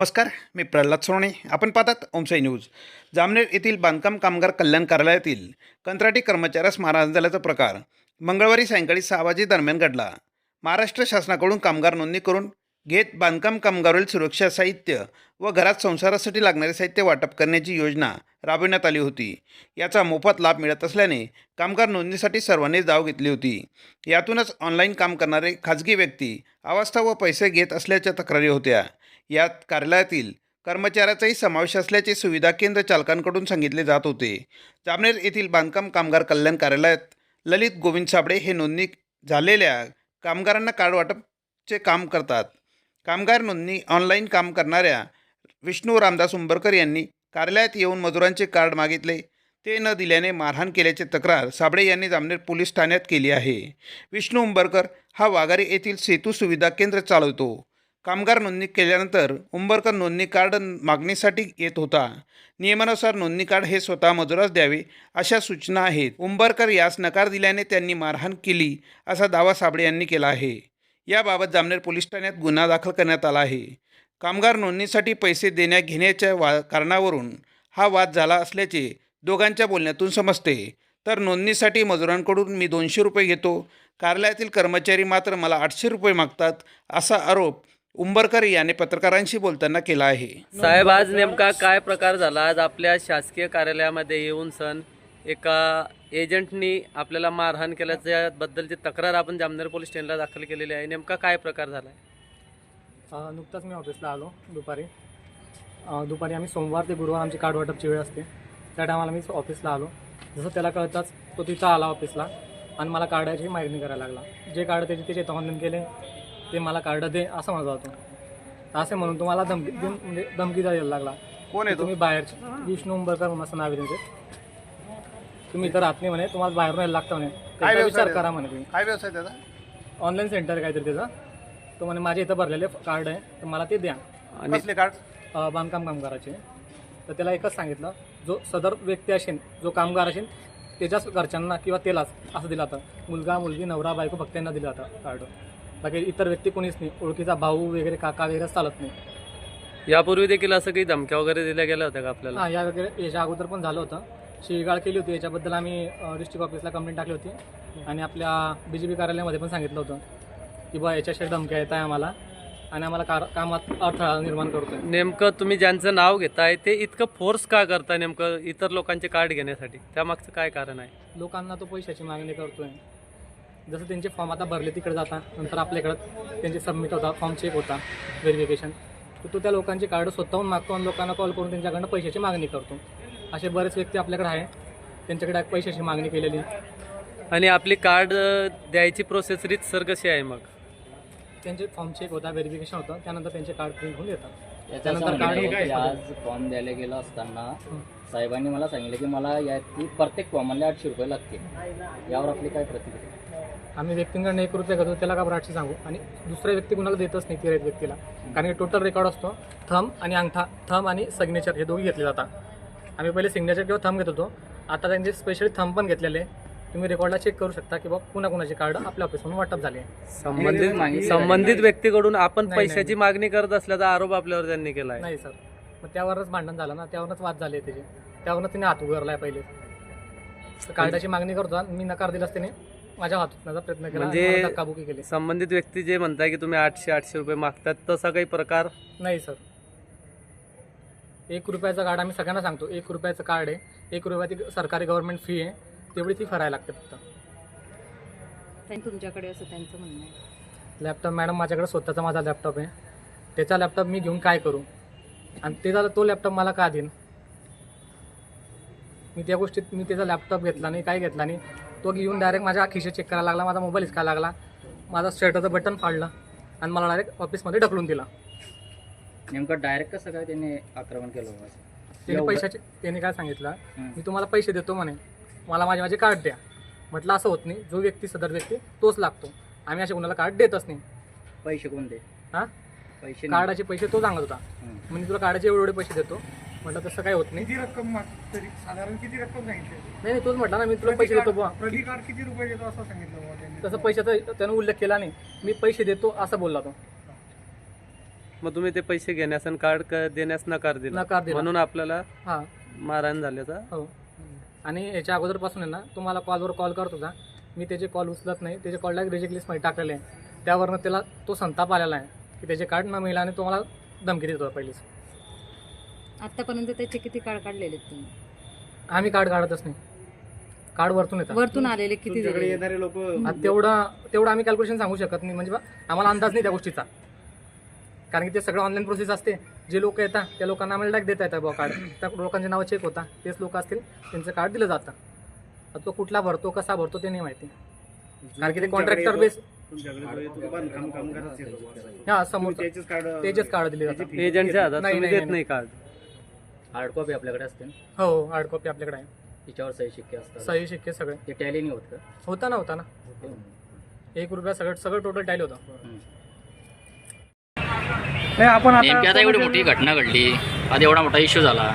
नमस्कार मी प्रल्हाद सोने आपण पाहतात ओमसाई न्यूज. जामनेर येथील बांधकाम कामगार कल्याण कार्यालयातील कंत्राटी कर्मचाऱ्यास मारहाण झाल्याचा प्रकार. मंगळवारी सायंकाळी सहा वाजे दरम्यान घडला. महाराष्ट्र शासनाकडून कामगार नोंदणी करून घेत बांधकाम कामगारावरील सुरक्षा साहित्य व घरात संसारासाठी लागणारे साहित्य वाटप करण्याची योजना राबविण्यात आली होती. याचा मोफत लाभ मिळत असल्याने कामगार नोंदणीसाठी सर्वांनी धाव घेतली होती. यातूनच ऑनलाईन काम करणारे खाजगी व्यक्ती अवस्था व पैसे घेत असल्याच्या तक्रारी होत्या. यात कार्यालयातील कर्मचाऱ्याचाही समावेश असल्याचे सुविधा केंद्र चालकांकडून सांगितले जात होते. जामनेर येथील बांधकाम कामगार कल्याण कार्यालयात ललित गोविंद साबळे हे नोंदणी झालेल्या कामगारांना कार्ड वाटपचे काम करतात. कामगार नोंदणी ऑनलाईन काम करणाऱ्या विष्णू रामदास उंबरकर यांनी कार्यालयात येऊन मजुरांचे कार्ड मागितले. ते न दिल्याने मारहाण केल्याची तक्रार साबळे यांनी जामनेर पोलीस ठाण्यात केली आहे. विष्णू उंबरकर हा वाघारी येथील सेतू सुविधा केंद्र चालवतो. कामगार नोंदणी केल्यानंतर उंबरकर नोंदणी कार्ड मागणीसाठी येत होता. नियमानुसार नोंदणी कार्ड हे स्वतः मजुरास द्यावे अशा सूचना आहेत. उंबरकर यास नकार दिल्याने त्यांनी मारहाण केली असा दावा साबळे यांनी केला आहे. याबाबत जामनेर पोलीस ठाण्यात गुन्हा दाखल करण्यात आला आहे. कामगार नोंदणीसाठी पैसे देण्या घेण्याच्या वा कारणावरून हा वाद झाला असल्याचे दोघांच्या बोलण्यातून समजते. तर नोंदणीसाठी मजुरांकडून मी दोनशे रुपये घेतो कार्यालयातील कर्मचारी मात्र मला आठशे रुपये मागतात असा आरोप उंबरकर याने पत्रकारांशी बोलताना केला आहे. साहेब आज नेमका काय प्रकार झाला? आज आपल्या शासकीय कार्यालयामध्ये येऊन सण एका एजंटनी आपल्याला मारहाण केल्याच्या बद्दलची तक्रार आपण जामनेर पोलीस स्टेशनला दाखल केलेली आहे. नेमका काय प्रकार झाला आहे अ, नुकताच मी ऑफिसला आलो दुपारी. अ, दुपारी आम्ही सोमवार ते गुरुवार आमची कार्ड वाटपची वेळ असते. त्या टायमाला मी ऑफिसला आलो. जसं त्याला कळताच तो तिथं आला ऑफिसला आणि मला कार्डाची मागणी करायला लागला. जे कार्ड त्याचे त्याचे ऑनलाईन केले. ते मला कार्ड दे असं माझा होतो. असे म्हणून तुम्हाला धमकी देऊन म्हणजे धमकी द्यायला लागला. कोण की तुम्ही बाहेरचे विष्णू उंबरकर म्हणून असं नाव आहे त्यांचे. तुम्ही इथं राहत नाही म्हणे तुम्हाला बाहेरून यायला लागतं म्हणे. त्याचा व्यवसाय विचार आहे? करा म्हणे तुम्ही. काय व्यवसाय त्याचा? ऑनलाईन सेंटर आहे काहीतरी त्याचं. तो म्हणे माझ्या इथं भरलेले कार्ड आहे तर मला ते द्या. आणि कसले कार्ड? अ, बांधकाम कामगाराचे. तर त्याला एकच सांगितलं जो सदर व्यक्ती असेल जो कामगार असेल त्याच्याच घरच्यांना किंवा त्यालाच असं दिलं होतं मुलगा मुलगी नवरा बायको फक्त त्यांना दिलं होतं कार्ड. बाकी इतर व्यक्ती कोणीच नाही. ओळखीचा भाऊ वगैरे काका वगैरे चालत नाही. यापूर्वी देखील असं काही धमक्या वगैरे दिल्या गेल्या होत्या का आपल्याला? हां या वगैरे याच्या अगोदर पण झालं होतं. शिगाळ केली होती याच्याबद्दल आम्ही डिस्ट्रिक्ट ऑफिसला कंप्लेंट टाकली होती. आणि आपल्या बी जे पी कार्यालयामध्ये पण सांगितलं होतं की बा याच्याशी धमक्या येत आहे आम्हाला आणि आम्हाला कार कामात अडथळा निर्माण करतोय. नेमकं तुम्ही ज्यांचं नाव घेताय ते इतकं फोर्स का करताय नेमकं इतर लोकांचे कार्ड घेण्यासाठी? त्यामागचं काय कारण आहे? लोकांना तो पैशाची मागणी करतोय. जसं त्यांचे फॉर्म आता भरले तिकडे जातात नंतर आपल्याकडं त्यांचे सबमिट होता फॉर्म चेक होता व्हेरिफिकेशन तर तो त्या लोकांचे कार्ड स्वतःहून मागतो आणि लोकांना कॉल करून त्यांच्याकडनं पैशाची मागणी करतो. असे बरेच व्यक्ती आपल्याकडे आहे. त्यांच्याकडे पैशाची मागणी केलेली. आणि आपली कार्ड द्यायची प्रोसेस रीत सर कशी आहे मग? त्यांचे फॉर्म चेक होता व्हेरिफिकेशन होतं. त्यानंतर त्यांचे कार्ड प्रिंट होऊन येतात. त्यानंतर कार्ड आज फॉर्म द्यायला गेलो असताना साहेबांनी मला सांगितलं की मला याची प्रत्येक फॉर्मला आठशे रुपये लागतील. यावर आपली काय प्रतिक्रिया? आम्ही व्यक्तींकडनं एक रुपये घेतो त्याला का बरं आठशे सांगू? आणि दुसऱ्या व्यक्ती कुणाला देतच नाही तिरेत व्यक्तीला. कारण की टोटल रेकॉर्ड असतो थंब आणि अंगठा थंब आणि सिग्नेचर हे दोघी घेतले जातात आम्ही पहिले सिग्नेचर किंवा थंब घेत होतो. आता त्यांचे स्पेशली थंब पण घेतलेले. तुम्ही रेकॉर्डला चेक करू शकता की बाबा कुणा कुणाचे कार्ड आपल्या ऑफिसमधून वाटप झाले. संबंधित संबंधित व्यक्तीकडून आपण नाही, पैशाची मागणी करत असल्याचा आरोप आपल्यावर त्यांनी केला आहे नाही सर. मग त्यावरच भांडण झालं ना त्यावरच वाद झाले त्याचे. त्यावरच तिने हात उघडलाय पहिले. कार्डाची मागणी करतो मी नकार दिलास त्याने. माझ्या हात उचलण्याचा प्रयत्न केला म्हणजे- आणि मला केली. संबंधित व्यक्ती जे म्हणताय की तुम्ही आठशे आठशे रुपये मागतात तसा काही प्रकार? नाही सर. एक रुपयाचं कार्ड आम्ही सगळ्यांना सांगतो. एक रुपयाचं कार्ड आहे. एक रुपयाची सरकारी गव्हर्नमेंट फी आहे. तेवढी ती भरायला लागते फक्त. त्यांनी तुमच्याकडे असं त्यांचं म्हणणं आहे. लॅपटॉप मॅडम माझ्याकडे स्वतःचा माझा लॅपटॉप आहे. त्याचा लॅपटॉप मी घेऊन काय करू? आणि त्याचा तो लॅपटॉप मला का देईन? मी त्या गोष्टीत मी त्याचा लॅपटॉप घेतला नाही काय घेतला नाही. तो घेऊन डायरेक्ट माझ्या खिशे चेक करायला लागला माझा मोबाईल हिसकायला लागला. माझा शर्टाचं बटन फाडलं आणि मला डायरेक्ट ऑफिसमध्ये ढकलून दिला. नेमकं डायरेक्ट कसं काय त्यांनी आक्रमण केलं? त्याने पैशाचे त्याने काय सांगितलं. मी तुम्हाला पैसे देतो म्हणे. मला माझे माझे कार्ड द्या. म्हटलं असं होत नाही. जो व्यक्ती सदर व्यक्ती तोच लागतो. आम्ही असे कोणाला कार्ड देतच नाही. पैसे कोणते? हां? पैसे. कार्डाचे पैसे तो सांगत होता. म्हणजे तुला कार्डाचे एवढे एवढे पैसे देतो. म्हटलं तसं काही होत नाही. किती रक्कम माग- तरी? साधारण किती रक्कम सांगितली नाही नाही तोच म्हटला ना मी तुला पैसे देतो बुवा. प्रति कार्ड किती रुपये देतो असं सांगितलं बुवा त्यांनी. तसं पैशाचा त्यानं उल्लेख केला नाही. मी पैसे देतो असं बोलला तो. मग तुम्ही ते पैसे घेण्यास आणि कार्ड क- देण्यास नकार दिला. नकार दिला. म्हणून आपल्याला हां. मारहाण झाल्याचा हो. आणि याच्या अगोदरपासून आहे ना तुम्हाला कॉलवर कॉल करत होता. मी त्याचे कॉल उचलत नाही. त्याचे कॉल डायरेक्ट रिजेक्ट लिस्टमध्ये टाकलेले आहे. त्यावरनं त्याला तो संताप आलेला आहे की त्याचे कार्ड न मिळाला आणि तो मला धमकी देत होता पहिलीच. आतापर्यंत त्याचे किती काळ काढलेले आहेत तुम्ही? आम्ही कार्ड काढतच नाही. कार्ड वरतून येतात. वरतून आलेले किती दिले? आता तेवढं तेवढं आम्ही कॅल्क्युलेशन सांगू शकत नाही. म्हणजे बा, आम्हाला अंदाज नाही त्या गोष्टीचा. कारण की ते सगळं ऑनलाईन प्रोसेस असते. जे लोक येतात त्या लोकांना आम्हाला डायरेक्ट देता येतं बुवा कार्ड. त्या लोकांचे नावं चेक होता. तेच लोक असतील त्यांचं कार्ड दिलं जातं. आता तो कुठला भरतो कसा भरतो ते नाही माहिती. कारण की ते कॉन्ट्रॅक्टर बेस हा समोर त्याचेच कार्ड दिले जातात. एजंटच्या हातात नाही, तुम्ही नाही, देत नाही कार्ड. हार्ड कॉपी आपल्याकडे असते ना? हो हार्ड कॉपी आपल्याकडे आहे. तिच्यावर सही शिक्के असतात. सही शिक्के सगळे. ते टॅली नाही होत का? होता ना होता ना. एक रुपया सगळं सगळं टोटल टाईल होतं. नाही आपण नेमकी आता एवढी मोठी घटना घडली. आता एवढा मोठा इश्यू झाला.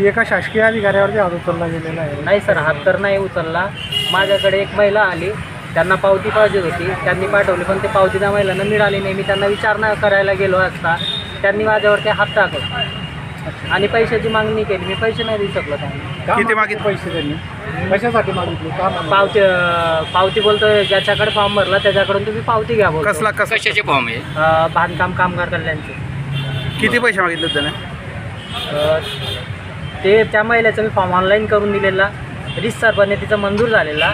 एका शासकीय अधिकाऱ्यावरती हात उचलला गेलेला आहे. नाही सर हात तर नाही उचलला. माझ्याकडे एक महिला आली. त्यांना पावती पाहिजे होती. त्यांनी पाठवली पण ते पावती त्या महिलांना मिळाली नाही. मी त्यांना विचारणा करायला गेलो असता. त्यांनी माझ्यावरती हात टाकला. आणि पैशाची मागणी केली. मी पैसे नाही देऊ शकलो त्यांना. किती मागितले? पैसे त्यांनी? कशासाठी मागितले? का मागितले? पावती अं, पावती बोलतोय ज्याच्याकडे फॉर्म भरला त्याच्याकडून तुम्ही पावती घ्या बोलतो कसला कशाचे फॉर्म आहे? अं, बांधकाम कामगार कल्याणचे. किती पैसे मागितले त्याने? अ, ते त्या महिलेचा मी फॉर्म ऑनलाईन करून दिलेला. रितसरपणे तिचा मंजूर झालेला.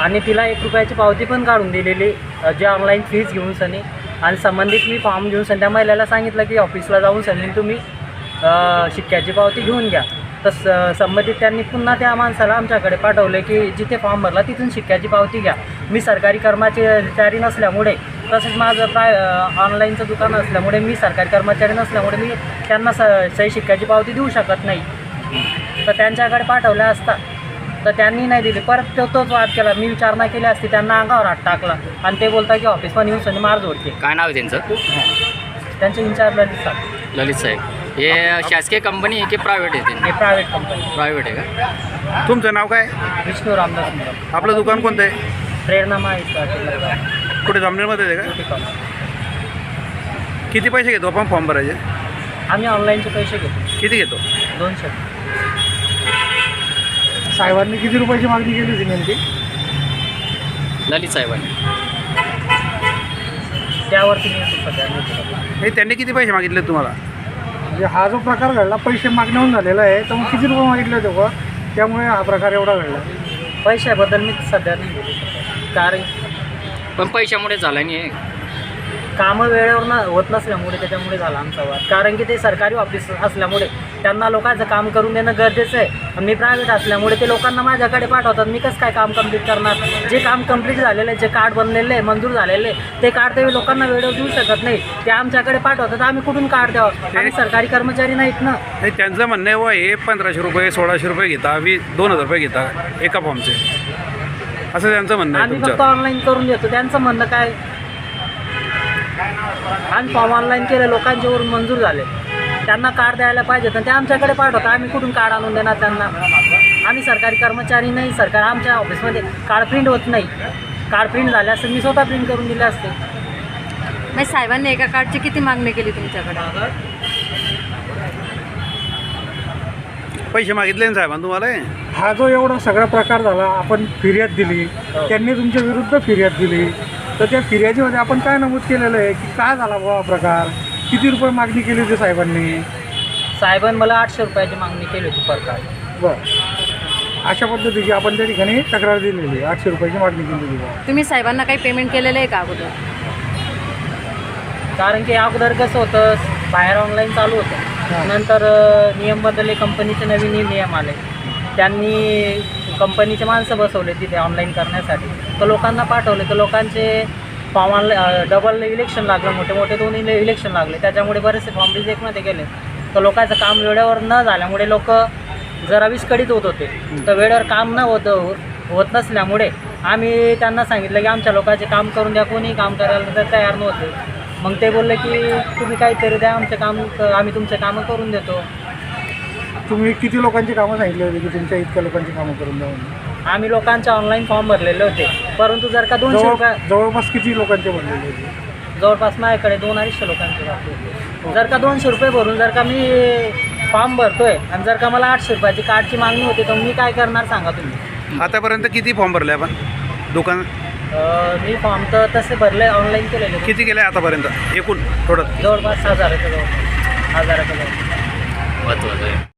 आणि तिला एक रुपयाची पावती पण काढून दिलेली अ, जे ऑनलाईन फीज घेऊन सनी. आणि संबंधित मी फॉर्म घेऊन सनी त्या महिलेला सांगितलं की ऑफिसला जाऊन सनी तुम्ही शिक्क्याची पावती घेऊन घ्या. तर स- संबंधित त्यांनी पुन्हा त्या माणसाला आमच्याकडे पाठवले की जिथे फॉर्म भरला तिथून शिक्क्याची पावती घ्या. मी सरकारी कर्मचारी नसल्यामुळे तसेच माझं प्राय ऑनलाईनचं दुकान असल्यामुळे मी सरकारी कर्मचारी नसल्यामुळे मी त्यांना स सही शिक्क्याची पावती देऊ शकत नाही. तर त्यांच्याकडे पाठवल्या असता तर त्यांनी नाही दिली. परत तो तोच वाद केला. मी विचारणा केली असती त्यांना अंगावर हात टाकला. आणि ते बोलता की ऑफिसमध्ये येऊन मार जोडते काय नाव आहे त्यांचं? त्यांचे इन्चार्जला दिसतात ललित साहेब. हे शासकीय कंपनी आहे की प्रायव्हेट आहे हे प्रायव्हेट कंपनी प्रायव्हेट आहे का? तुमचं नाव काय? विष्णू रामदास मुलम आपलं दुकान कोणतं आहे? प्रेरणा माहिती कुठे जामनेरमध्ये आहे का? किती पैसे घेतो आपण फॉर्म भरायचे? आम्ही ऑनलाईनचे पैसे घेतो. किती घेतो? दोनशे. साहेबांनी किती रुपयाची मागणी केली होती नेमकी? ललित साहेबांनी. त्यावरती मी सध्या नाही केलं. हे त्यांनी किती पैसे मागितले तुम्हाला? म्हणजे हा जो प्रकार घडला पैसे मागण्याहून झालेला आहे तर मग किती रुपये मागितले होते बुवा? त्यामुळे हा प्रकार एवढा घडला. पैशाबद्दल मी सध्या नाही बोलू शकत कारण पण पैशामुळे झाला नाही आहे कामं वेळेवर न होत नसल्यामुळे त्याच्यामुळे झाला आमचा वाद. कारण की ते सरकारी ऑफिस असल्यामुळे त्यांना लोकांचं काम करून देणं गरजेचं आहे. आणि मी प्रायव्हेट असल्यामुळे ते लोकांना माझ्याकडे पाठवतात. मी कसं काय काम कंप्लीट करणार? जे काम कंप्लीट झालेलं आहे जे कार्ड बनलेले आहे मंजूर झालेले आहे, ते कार्ड ते लोकांना वेळेवर देऊ शकत नाही. ते आमच्याकडे पाठवतात. आम्ही कुठून कार्ड द्यावं? आम्ही सरकारी कर्मचारी नाहीत ना. नाही त्यांचं म्हणणं आहे व हे पंधराशे रुपये सोळाशे रुपये घेता. वी दोन हजार रुपये घेता एका फॉर्मचे असं त्यांचं म्हणणं आम्ही फक्त ऑनलाईन करून देतो. त्यांचं म्हणणं काय? आम्ही फॉर्म ऑनलाईन केले लोकांचे वरून मंजूर झाले. त्यांना कार्ड द्यायला पाहिजे तर ते आमच्याकडे पाठवतात. आम्ही कुठून कार्ड आणून देणार त्यांना? आम्ही सरकारी कर्मचारी नाही. सरकार आमच्या ऑफिसमध्ये कार्ड प्रिंट होत नाही. कार्ड प्रिंट झाले असते मी स्वतः प्रिंट करून दिले असते. मग साहेबांनी एका कार्डची किती मागणी केली तुमच्याकडे? पैसे मागितले ना साहेबांना तुम्हाला? हे? हा जो एवढा सगळा प्रकार झाला आपण फिर्याद दिली. त्यांनी तुमच्या विरुद्ध फिर्याद दिली. तर त्या फिर्यादीमध्ये आपण काय नमूद केलेलं आहे की काय झाला बाबा प्रकार? किती रुपये मागणी केली होती साहेबांनी? साहेबांनी मला आठशे रुपयाची मागणी केली होती पर कार्ड बरं. अशा पद्धतीची आपण त्या ठिकाणी तक्रार दिलेली आहे. आठशे रुपयाची मागणी केली होती. तुम्ही साहेबांना काही पेमेंट केलेलं आहे का अगोदर? कारण की अगोदर कसं होतं बाहेर ऑनलाईन चालू होतं. नंतर अ, नियम बदलले कंपनीचे नवीन नियम आले. त्यांनी कंपनीचे माणसं बसवले तिथे ऑनलाईन करण्यासाठी. तर लोकांना पाठवले. तर लोकांचे फॉर्म ऑनलाईन डबल इलेक्शन लागलं मोठे मोठे दोन इले इलेक्शन लागले. त्याच्यामुळे बरेचसे फॉर्म रिजेक्टमध्ये गेले. तर लोकांचं काम वेळेवर न झाल्यामुळे लोक जरा विस्कळीत होत होते. तर वेळेवर काम न होत होत नसल्यामुळे आम्ही त्यांना सांगितलं की आमच्या लोकांचे काम करून द्या कोणी काम करायला तर तयार नव्हते. मग ते बोलले की तुम्ही काहीतरी द्या आमचे काम आम्ही तुमचे कामं करून देतो. तुम्ही किती लोकांची कामं सांगितली होती की तुमच्या इतक्या लोकांची कामं करून द्या? आम्ही लोकांचे ऑनलाईन फॉर्म भरलेले होते. परंतु जर का दोनशे जवळ रुपया जवळपास किती लोकांचे बनलेले होते? जवळपास माझ्याकडे दोन अडीचशे लोकांचे बाकी होते. जर का दोनशे रुपये भरून जर का मी फॉर्म भरतोय आणि जर का मला आठशे रुपयाची कार्डची मागणी होते तर मी काय करणार सांगा तुम्ही? आतापर्यंत किती फॉर्म भरले आपण? दुकान अं, मी फॉर्म तर तसे भरले ऑनलाईन केलेले. किती केले आतापर्यंत? एकूण थोडं. जवळपास हजाराच्या जवळ हजाराच्या जवळ.